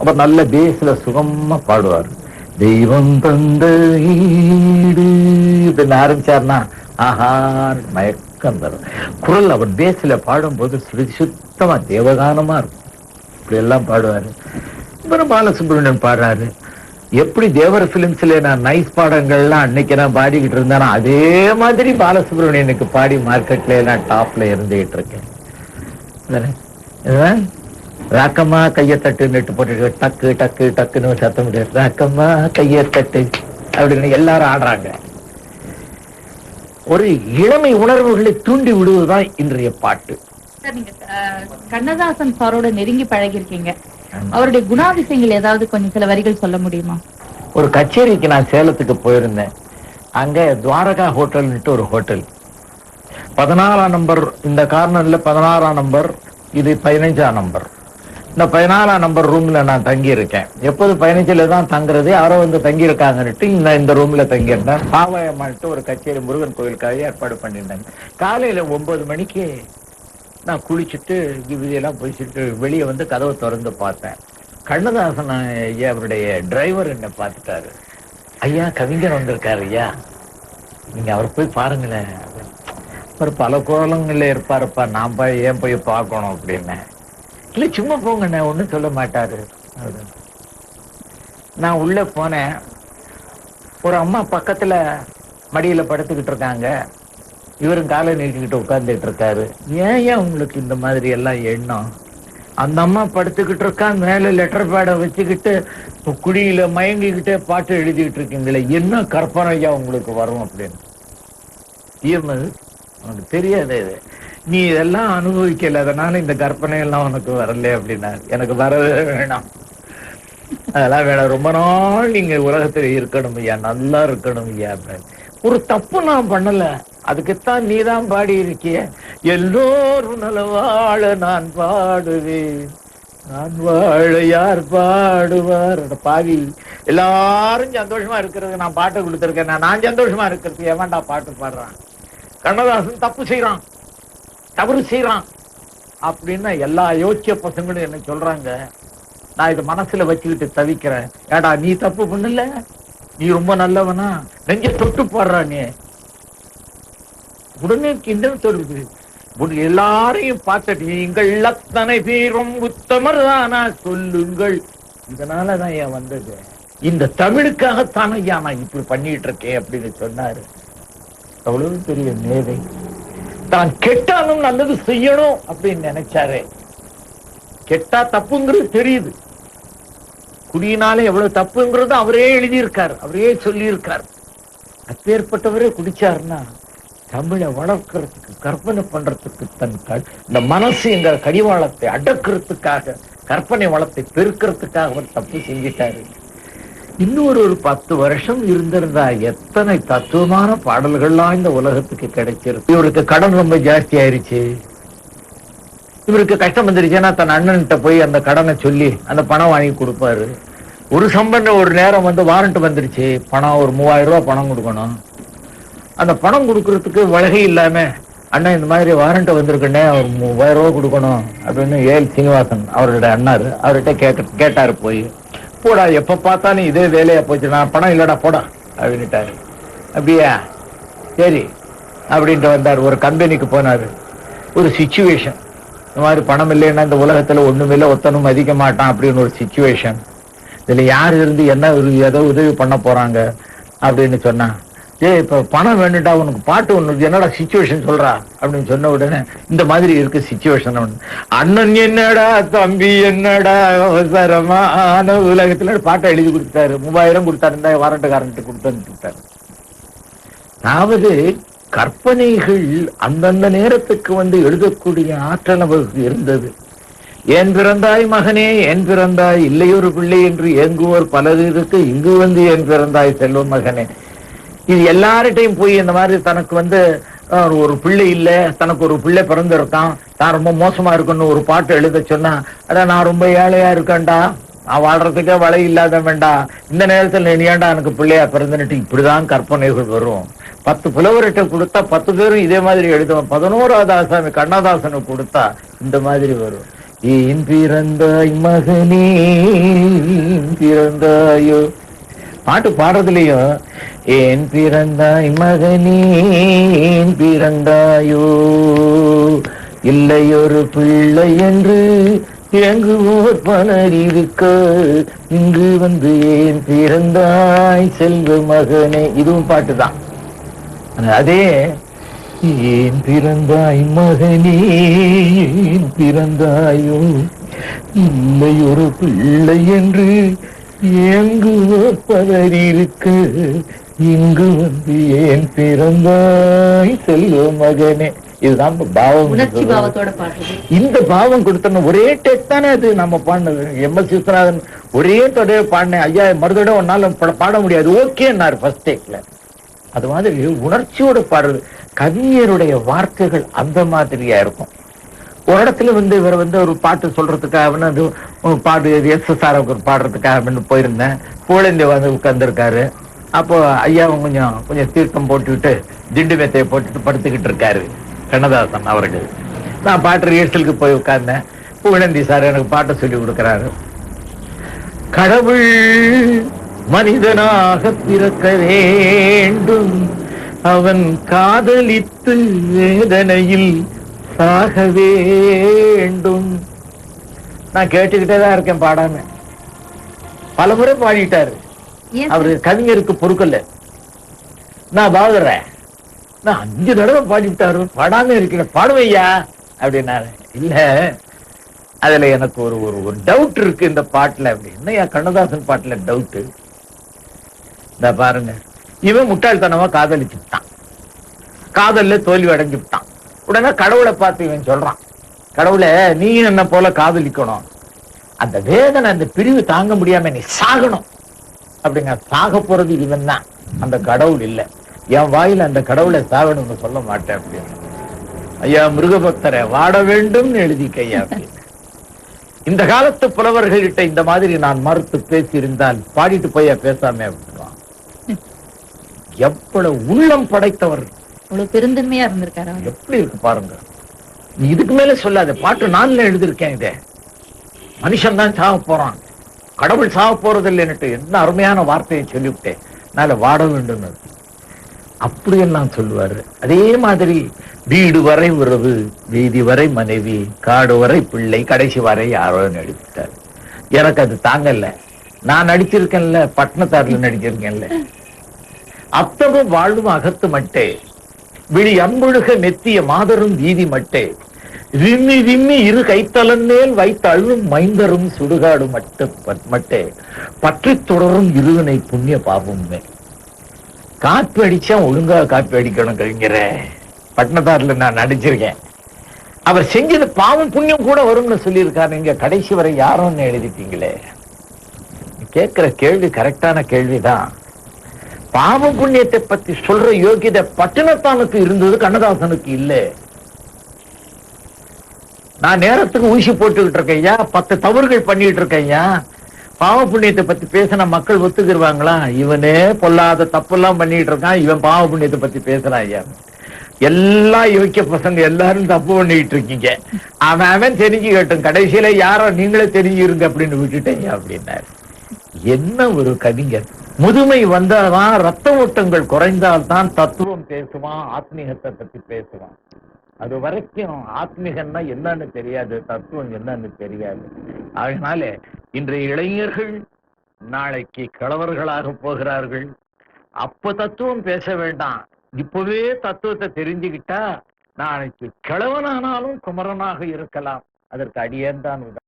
அப்ப நல்ல பேஸ்ல சுகமா பாடுவார். தெய்வம் தந்த ஈடு இப்படின்னு ஆரம்பிச்சாருன்னா ஆஹா மயக்கம் தரும். குரல் அவர் பேஸ்ல பாடும்போது சுருதி சுத்தமா தேவகானமா இருக்கும். இப்படி எல்லாம் பாடுவாரு. அப்புறம் பாலசுப்ரமணியன் பாடுறாரு. எப்படி தேவர் பிலிம்ஸ்ல நான் நைஸ் பாடங்கள்லாம் அன்னைக்கு நான் பாடிக்கிட்டு இருந்தேனா அதே மாதிரி பாலசுப்ரமணியனுக்கு பாடி மார்க்கெட்ல நான் டாப்ல இருந்துகிட்டு இருக்கேன். இதுதான் ராக்கம்மா கையை தட்டு நெட்டு போட்டு டக்கு டக்கு டக்குன்னு சத்தம் முடியாது ராக்கம்மா கையை தட்டு அப்படின்னு எல்லாரும் ஆடுறாங்க. ஒரு இளமை உணர்வுகளை தூண்டி விடுவதுதான் இன்றைய பாட்டு. கண்ணதாசன் சாரோட நெருங்கி பழகிருக்கீங்க அவருடைய குணாதிசயங்கள் ஏதாவது கொஞ்சம் சில வரிகள் சொல்ல முடியுமா? ஒரு கச்சேரிக்கு நான் சேலத்துக்கு போயிருந்தேன். அங்க துவாரகா ஹோட்டல்னுட்டு ஒரு ஹோட்டல். பதினாலாம் நம்பர் இந்த கார்னர்ல பதினாறாம் நம்பர் இது பதினைஞ்சாம் நம்பர். இந்த பதினாலாம் நம்பர் ரூம்ல நான் தங்கியிருக்கேன். எப்போது பதினஞ்சுல தான் தங்குறது? யாரோ வந்து தங்கியிருக்காங்கன்னுட்டு இந்த இந்த ரூம்ல தங்கியிருந்தேன். பாவாயம்மான்ட்டு ஒரு கச்சேரி முருகன் கோயிலுக்காக ஏற்பாடு பண்ணியிருந்தாங்க காலையில ஒன்பது மணிக்கு நான் குளிச்சுட்டு இதெல்லாம் போயிச்சுட்டு வெளியே வந்து கதவை திறந்து பார்த்தேன். கண்ணதாசன் ஐயா அவருடைய டிரைவர் என்னை பார்த்துட்டாரு. ஐயா கவிஞர் வந்திருக்காரு ஐயா. நீங்க அவர் போய் பாருங்களேன். அவர் பல கோலங்கள்ல இருப்பாருப்பா. நான் போய் ஏன் போய் பார்க்கணும்? அப்படின்னு. இல்ல சும்மா போங்கண்ணே ஒண்ணும் சொல்ல மாட்டாரு. நான் உள்ள போனேன். ஒரு அம்மா பக்கத்துல மடியில படுத்துக்கிட்டு இருக்காங்க. இவரும் காலை நீட்டிக்கிட்டு உட்கார்ந்துட்டு இருக்காரு. ஏன் ஏன் உங்களுக்கு இந்த மாதிரி எல்லாம் எண்ணம்? அந்த அம்மா படுத்துக்கிட்டு இருக்கா மேல லெட்டர் பேடை வச்சுக்கிட்டு குடியில மயங்கிக்கிட்டே பாட்டு எழுதிக்கிட்டு இருக்கீங்களே என்ன கற்பனை உங்களுக்கு வரும் அப்படின்னு? தீர்ந்தது உனக்கு தெரியாது இது. நீ இதெல்லாம் அனுபவிக்கல அதனால இந்த கற்பனை எல்லாம் உனக்கு வரல அப்படின்னா எனக்கு வரவே வேணாம். அதெல்லாம் வேணாம். ரொம்ப நாள் நீங்க உலகத்துல இருக்கணும் ஐயா நல்லா இருக்கணும் ஐயா அப்படின்னு. ஒரு தப்பு நான் பண்ணல. அதுக்குத்தான் நீதான் பாடி இருக்கிய எல்லோரும் நலவாழ நான் பாடுவேன். நான் வாழ யார் பாடுவார்? பாவி. எல்லாரும் சந்தோஷமா இருக்கிறது நான் பாட்டு கொடுத்துருக்கேன். நான் நான் சந்தோஷமா இருக்கிறது எவன்டா பாட்டு பாடுறான்? கண்ணதாசன் தப்பு செய்யறான் தவறு செய்யறான் அப்படின்னு எல்லா யோசிச்ச பசங்களும் என்ன சொல்றாங்க. நான் இது மனசுல வச்சுக்கிட்டு தவிக்கிறேன். ஏடா நீ தப்பு பண்ணல? நீ ரொம்ப நல்லவனா? நெஞ்ச தொட்டு பாடுறா நீ உடனே கிண்டல் தொடுது உன் எல்லாரையும் பார்த்துட்டு நீங்கள் அத்தனை பேரும் உத்தமர் தானா? சொல்லுங்கள். இதனாலதான் ஏன் வந்தது? இந்த தமிழுக்காகத்தானே ஐயா நான் இப்படி பண்ணிட்டு இருக்கேன் அப்படின்னு சொன்னாரு. அவ்வளவு பெரிய மேதை. தான் கெட்டாலும் நல்லது செய்யணும் அப்படின்னு நினைச்சாரு. கெட்டா தப்புங்கிறது தெரியுது. குடியினாலே எவ்வளவு தப்புங்கிறது அவரே எழுதியிருக்கார் அவரே சொல்லியிருக்கார். அப்பேற்பட்டவரே குடிச்சாருன்னா தமிழை வளர்க்கறதுக்கு கற்பனை பண்றதுக்கு தன் இந்த மனசு எங்க கடிவாளத்தை அடக்கிறதுக்காக கற்பனை வளத்தை பெருக்கிறதுக்காக அவர் தப்பு செஞ்சிட்டாரு. இன்னொரு ஒரு பத்து வருஷம் இருந்திருந்தா எத்தனை தத்துவமான பாடல்கள்லாம் இந்த உலகத்துக்கு கிடைச்சிருக்கு. இவருக்கு கடன் ரொம்ப ஜாஸ்தி ஆயிருச்சு. இவருக்கு கஷ்டம் வந்துருச்சுன்னா தன் அண்ணன்கிட்ட போய் அந்த கடனை சொல்லி அந்த பணம் வாங்கி கொடுப்பாரு. ஒரு சம்பந்த ஒரு நேரம் வந்து வாரண்ட் வந்துருச்சு. பணம் ஒரு மூவாயிரம் ரூபா பணம் கொடுக்கணும். அந்த பணம் கொடுக்கறதுக்கு வழகை இல்லாம அண்ணன் இந்த மாதிரி வாரண்ட் வந்திருக்குன்னே ஒரு மூவாயிரம் ரூபா கொடுக்கணும். அப்படின்னு ஏஎல் சீனிவாசன் அவருடைய அண்ணாரு அவர்கிட்ட கேட்க கேட்டாரு போய். போடா எப்ப பார்த்தாலும் இதே வேலையா போச்சு. நான் பணம் இல்லடா போடா அப்படின்னுட்டாரு அப்படியா? சரி அப்படின்ட்டு வந்தார். ஒரு கம்பெனிக்கு போனாரு. ஒரு சுச்சுவேஷன் இந்த மாதிரி பணம் இல்லைன்னா இந்த உலகத்துல ஒண்ணுமில்ல ஒத்தனும் மதிக்க மாட்டான் அப்படின்னு ஒரு சுச்சுவேஷன் இதுல யார் இருந்து என்ன ஒரு ஏதோ உதவி பண்ண போறாங்க அப்படின்னு சொன்னா ஏய் இப்ப பணம் வேணுட்டா உனக்கு பாட்டு ஒண்ணு என்னடா சுச்சுவேஷன் சொல்றா? அப்படின்னு சொன்ன உடனே இந்த மாதிரி இருக்கு சுச்சுவேஷன் அண்ணன் என்னடா தம்பி என்னடா அவசரமான உலகத்துல பாட்டை எழுதி கொடுத்தாரு. மூவாயிரம் கொடுத்தாருந்தா இந்த கொடுத்தாரு அதாவது கற்பனைகள் அந்தந்த நேரத்துக்கு வந்து எழுதக்கூடிய ஆற்றல் அவருக்கு இருந்தது. ஏன் பிறந்தாய் மகனே ஏன் பிறந்தாய் இல்லையொரு பிள்ளை என்று ஏங்குவோர் பலர் இருக்கு இங்கு வந்து ஏன் பிறந்தாய் செல்வம் மகனே. இது எல்லார்கிட்டையும் போய் இந்த மாதிரி தனக்கு வந்து ஒரு பிள்ளை இல்லை தனக்கு ஒரு பிள்ளை பிறந்திருக்கான் நான் ரொம்ப மோசமா இருக்குன்னு ஒரு பாட்டு எழுத சொன்னா அதான் நான் ரொம்ப ஏழையா இருக்கேன்டா நான் வாழ்றதுக்கே வலை இல்லாத வேண்டாம் இந்த நேரத்தில் நீ ஏன்டா எனக்கு பிள்ளையா பிறந்துட்டு இப்படிதான் கற்பனைகள் வரும். பத்து புலவர்கிட்ட கொடுத்தா பத்து பேரும் இதே மாதிரி எழுதுவோம் பதினோராவது ஆசாமி கண்ணதாசனுக்கு கொடுத்தா இந்த மாதிரி வரும். ஏன் பிறந்தாய் மகனே பிறந்தாயோ பாட்டு பாடுறதுலயும் ஏன் பிறந்தாய் மகனே ஏன் பிறந்தாயோ? இல்லை ஒரு பிள்ளை என்று இறங்குவோர் பலர் இருக்க இங்கு வந்து ஏன் பிறந்தாய் செல்வ மகனே? இதுவும் பாட்டுதான் அதே ஏன் பிறந்தாய் மகனே ஏன் பிறந்தாயோ? இல்லை ஒரு பிள்ளை என்று எங்கு பலர் இருக்க. இங்கு வந்து ஏன் பிறந்தாய் செல்வ மகனே? இதுதான் பாவம் இந்த பாவம் கொடுத்தன ஒரே டேக் தானே அது நம்ம பாடினது. எம் எஸ் விஸ்வநாதன் ஒரே தடவை பாடினேன் ஐயா மறுதடவை ஒன்னால பாட முடியாது. ஓகேன்னாரு ஃபர்ஸ்ட் டேக்ல அது மாதிரி உணர்ச்சியோட பாடுறது. கவிஞருடைய வார்த்தைகள் அந்த மாதிரியா இருக்கும். ஒரு இடத்துல வந்து இவர் வந்து ஒரு பாட்டு சொல்றதுக்காக அது பாட்டு எஸ் எஸ் ஆர் பாடுறதுக்காக அப்படின்னு போயிருந்தேன். பூலந்தி வந்து உட்கார்ந்துருக்காரு. அப்போ ஐயாவும் கொஞ்சம் கொஞ்சம் தீர்த்தம் போட்டுவிட்டு திண்டு மெத்தையை போட்டுட்டு படுத்துக்கிட்டு இருக்காரு கண்ணதாசன் அவர்கள். நான் பாட்டு ரிஹர்சலுக்கு போய் உட்கார்ந்தேன். பூலந்தி சார் எனக்கு பாட்டை சொல்லி கொடுக்குறாரு. கடவுள் மனிதனாக பிறக்க வேண்டும். அவன் காதலித்து வேதனையில் சாக வேண்டும். நான் கேட்டுக்கிட்டே தான் இருக்கேன் பாடாம பல முறை பாடிட்டாரு அவரு கவிஞருக்கு பொறுக்கல. நான் பாடுறேன். நான் அஞ்சு தடவை பாடிவிட்டாரு. பாடாம இருக்கிறேன் பாடுவையா? அப்படின்னாரு. இல்ல. அதுல எனக்கு ஒரு ஒரு ஒரு டவுட் இருக்கு இந்த பாட்டுல. அப்படி என்னையா கண்ணதாசன் பாட்டுல டவுட் இந்த பாருங்க. இவன் முட்டாள்தனமா காதலிச்சுட்டான். காதல்ல தோல்வி அடைஞ்சு விட்டான் உடனே கடவுளை பார்த்து இவன் சொல்றான். கடவுளை நீ என்ன போல காதலிக்கணும். அந்த வேதனை அந்த பிரிவு தாங்க முடியாம நீ சாகணும். அப்படிங்க சாக போறது இவன் தான். அந்த கடவுள் இல்லை. என் வாயில அந்த கடவுளை சாகணும்னு சொல்ல மாட்டேன் அப்படின்னு. ஐயா மிருகபக்தரை வாட வேண்டும் எழுதிக்கையா அப்படின்னு. இந்த காலத்து புலவர்கள்கிட்ட இந்த மாதிரி நான் மறுத்து பேசியிருந்தால் பாடிட்டு போய் பேசாம விட்டுருவான் எவ்வளவு உள்ளம் படைத்தவர். அவ்வளவு பெருந்தன்மையா இருந்திருக்காரு எப்படி இருக்கு பாருங்க. நீ இதுக்கு மேல சொல்லாத. பாட்டு நான்ல எழுதியிருக்கேன் இத. மனுஷன் தான் சாக போறான். கடவுள் சாக போறது இல்லைன்னுட்டு என்ன அருமையான வார்த்தையை சொல்லிவிட்டேன். அதனால வாட வேண்டும் அப்படியெல்லாம் சொல்லுவாரு. அதே மாதிரி வீடு வரை உறவு வீதி வரை மனைவி காடு வரை பிள்ளை கடைசி வரை யாரோ நடித்தார் எனக்கு அது தாங்கல. நான் நடிச்சிருக்கேன்ல பட்டணத்தார்ல நடிச்சிருக்கேன்ல. அத்தமும் வாழும் அகத்து மட்டே விழி அம்புழுக நெத்திய மாதரும் வீதி மட்டே. விம்மி விம்மி இரு கைத்தலன் மேல் வைத்த அழும் மைந்தரும் சுடுகாடு மட்டு மட்டே. பற்றி தொடரும் இருவினை புண்ணிய பாபுமே காப்பி அடிச்சா ஒழுங்கா காப்பி அடிக்கணும் கவிஞர. பட்டணத்தார்ல நான் நடிச்சிருக்கேன். அவர் செஞ்சது பாவம் புண்ணியம் கூட வரும்னு சொல்லியிருக்காரு. இங்க கடைசி வரை யாரும்னு எழுதிட்டீங்களே? கேட்கிற கேள்வி கரெக்டான கேள்விதான். பாவ புண்ணியத்தை பத்தி சொல்ற யோகியதை பட்டினத்தானுக்கு இருந்தது கண்ணதாசனுக்கு இல்ல. நான் நேரத்துக்கு ஊசி போட்டுக்கிட்டு இருக்கேன் ஐயா பத்து தவறுகள் பண்ணிட்டு இருக்கேன் ஐயா. பாவ புண்ணியத்தை பத்தி பேசின மக்கள் ஒத்துக்கிருவாங்களா? இவனே பொல்லாத தப்பெல்லாம் பண்ணிட்டு இருக்கான் இவன் பாவ புண்ணியத்தை பத்தி பேசுறான் ஐயா. எல்லா யோக்கிய பசங்க எல்லாரும் தப்பு பண்ணிட்டு இருக்கீங்க. அவன் அவன் தெரிஞ்சுக்கட்டும் கடைசியில யாரோ நீங்களே தெரிஞ்சிருங்க அப்படின்னு விட்டுட்டீங்க அப்படின்னாரு. என்ன ஒரு கவிஞர். முதுமை வந்தாதான் ரத்த ஓட்டங்கள் குறைந்தால்தான் தத்துவம் பேசுவான் ஆத்மீகத்தை பத்தி பேசுவான். அது வரைக்கும் ஆத்மீகம்னா என்னன்னு தெரியாது தத்துவம் என்னன்னு தெரியாது. அதனால இன்றைய இளைஞர்கள் நாளைக்கு கிழவர்களாக போகிறார்கள். அப்ப தத்துவம் பேச வேண்டாம். இப்பவே தத்துவத்தை தெரிஞ்சுக்கிட்டா நாளைக்கு கிழவனானாலும் குமரனாக இருக்கலாம். அதற்கு அடியேன் தான்